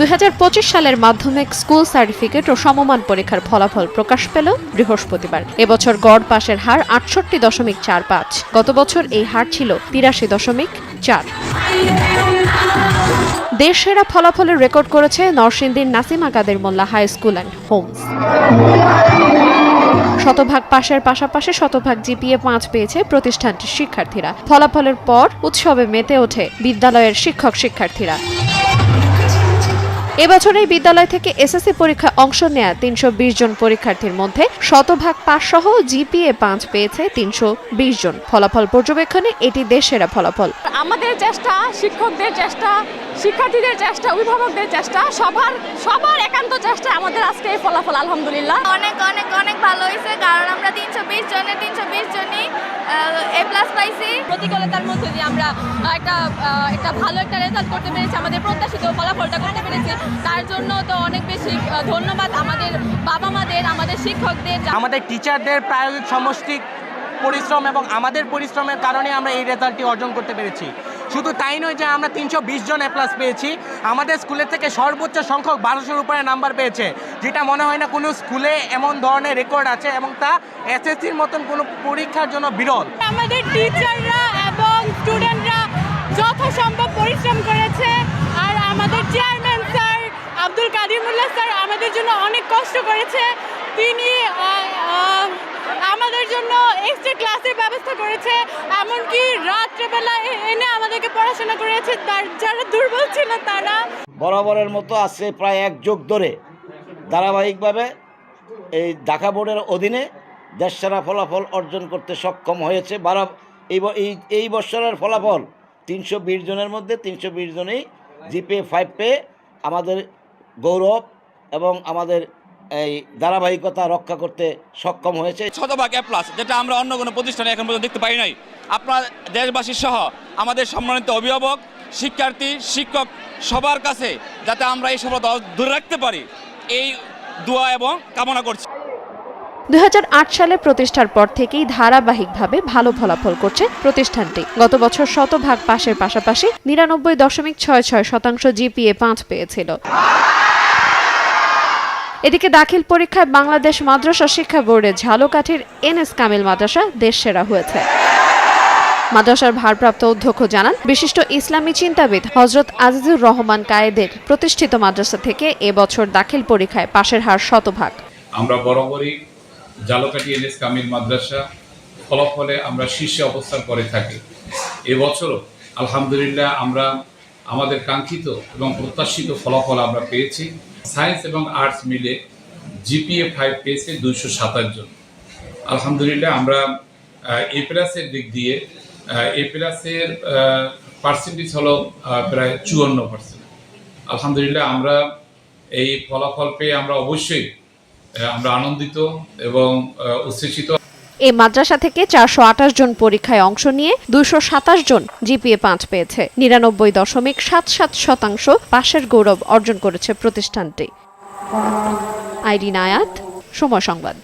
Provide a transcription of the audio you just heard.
দুই হাজার পঁচিশ সালের মাধ্যমিক স্কুল সার্টিফিকেট ও সমমান পরীক্ষার ফলাফল প্রকাশ পেল বৃহস্পতিবার। এবছর গড় পাশের হার আটষট্টি দশমিক চার পাঁচ। গত বছর এই হার ছিল তিরাশি দশমিক চার। দেশ সেরা ফলাফলের রেকর্ড করেছে নরসিংদীর Nasima Kader Molla high school and homes. শতভাগ পাশের পাশাপাশি শতভাগ জিপিএ পাঁচ পেয়েছে প্রতিষ্ঠানটির শিক্ষার্থীরা। ফলাফলের পর উৎসবে মেতে ওঠে বিদ্যালয়ের শিক্ষক শিক্ষার্থীরা এবছর এই বিদ্যালয় থেকে এসএসসি পরীক্ষায় অংশ নেয়া তিনশো বিশ জন পরীক্ষার্থীর মধ্যে শতভাগ পাস সহ জিপিএ পাঁচ পেয়েছে তিনশো বিশ জন। ফলাফল পর্যবেক্ষণে এটি দেশেরা ফলাফল। আমাদের চেষ্টা শিক্ষকদের চেষ্টা শিক্ষার্থীদের চেষ্টা অভিভাবকদের চেষ্টা সবার সবার একান্ত চেষ্টা আমাদের আজকে এই ফলাফল আলহামদুলিল্লাহ। অনেক অনেক অনেক ভালো হয়েছে কারণ আমরা তিনশো বিশ জনের তিনশো বিশ জনই এ প্লাস পাইছি। প্রতিকূলতার মধ্যে দিয়ে আমরা একটা একটা ভালো একটা রেজাল্ট করতে পেরেছি, আমাদের প্রত্যাশিত ফলাফলটা করতে পেরেছি। তার জন্য তো অনেক বেশি ধন্যবাদ আমাদের বাবা মাদের আমাদের শিক্ষকদের আমাদের টিচারদের প্রায়োগিক সমষ্টিক পরিশ্রম এবং আমাদের পরিশ্রমের কারণে আমরা এই রেজাল্টটি অর্জন করতে পেরেছি। শুধু তাই নয় যে আমরা তিনশো বিশ জন প্লাস পেয়েছি। আমাদের স্কুলের থেকে সর্বোচ্চ সংখ্যক বারোশোর উপরে নাম্বার পেয়েছে। যেটা মনে হয় না কোনো স্কুলে এমন ধরনের রেকর্ড আছে এবং তা এসএসসির মতন কোনো পরীক্ষার জন্য বিরল। আমাদের টিচাররা এবং স্টুডেন্টরা যথাসম্ভব পরিশ্রম করেছে। আর আমাদের chairman sir Abdul Kadimullah sir আমাদের জন্য অনেক কষ্ট করেছে। তিনি আমাদের জন্য এক্সট্রা ক্লাসের ব্যবস্থা করেছে, এমনকি রাত্রেবেলা এনে আমাদেরকে পড়াশোনা করেছে তার যারা দুর্বল ছিল তারা। বরাবরের মতো আছে প্রায় এক যুগ ধরে। ধারাবাহিকভাবে এই ঢাকা বোর্ডের অধীনে দেশসেরা ফলাফল অর্জন করতে সক্ষম হয়েছে বারো এই এই বছরের ফলাফল তিনশো বিশ জনের মধ্যে তিনশো বিশ জনেই জিপে ফাইভ পেয়ে আমাদের গৌরব এবং আমাদের এই ধারাবাহিকতা রক্ষা করতে সক্ষম হয়েছে। শতভাগ এ প্লাস যেটা আমরা অন্য কোনো প্রতিষ্ঠানে এখন পর্যন্ত দেখতে পাই নাই। আপনার দেশবাসী সহ আমাদের সম্মানিত অভিভাবক শিক্ষার্থী শিক্ষক সবার কাছে যাতে আমরা এই সফলতা ধরে রাখতে পারি এই দোয়া এবং কামনা করছি। দুই হাজার আট সালে প্রতিষ্ঠার পর থেকেই ধারাবাহিকভাবে ভালো ফলাফল করছে প্রতিষ্ঠানটি। গত বছর শতভাগ পাশের পাশাপাশি নিরানব্বই দশমিক ছয় ছয় শতাংশ জিপিএ পাঁচ পেয়েছিল। এদিকে দাখিল পরীক্ষায় বাংলাদেশ মাদ্রাসা শিক্ষা বোর্ডের ঝালকাঠির এনএস কামিল মাদ্রাসা দেশ সেরা হয়েছে। মাদ্রাসার ভারপ্রাপ্ত অধ্যক্ষ জানান, বিশিষ্ট ইসলামী চিন্তাবিদ হজরত আজিজুর রহমান কায়েদের প্রতিষ্ঠিত মাদ্রাসা থেকে এবছর দাখিল পরীক্ষায় পাশের হার শতভাগ। আমরা বরাবরই জালকাটি এনএস কামিল মাদ্রাসা ফলাফলে আমরা শীর্ষে অবস্থান করে থাকি। এবছরও আলহামদুলিল্লাহ আমরা আমাদের কাঙ্ক্ষিত এবং প্রত্যাশিত ফলাফল আমরা পেয়েছি। সায়েন্স এবং আর্টস মিলে জিপিএ ফাইভ পেয়েছে দুইশো সাতাশ জন। আলহামদুলিল্লাহ আমরা এ প্লাসের দিক দিয়ে এ প্লাসের পার্সেন্টেজ হলো প্রায় চুয়ান্ন পার্সেন্ট আলহামদুলিল্লাহ আমরা এই ফলাফল পেয়ে আমরা অবশ্যই আমরা আনন্দিত এবং উচ্ছ্বসিত। এই মাদ্রাসা থেকে চারশো আঠাশ জন পরীক্ষায় অংশ নিয়ে দুশো সাতাশ জন জিপিএ পাঁচ পেয়েছে। নিরানব্বই দশমিক সাত সাত শতাংশ পাশের গৌরব অর্জন করেছে প্রতিষ্ঠানটি। আইরিন আয়াত সময় সংবাদ।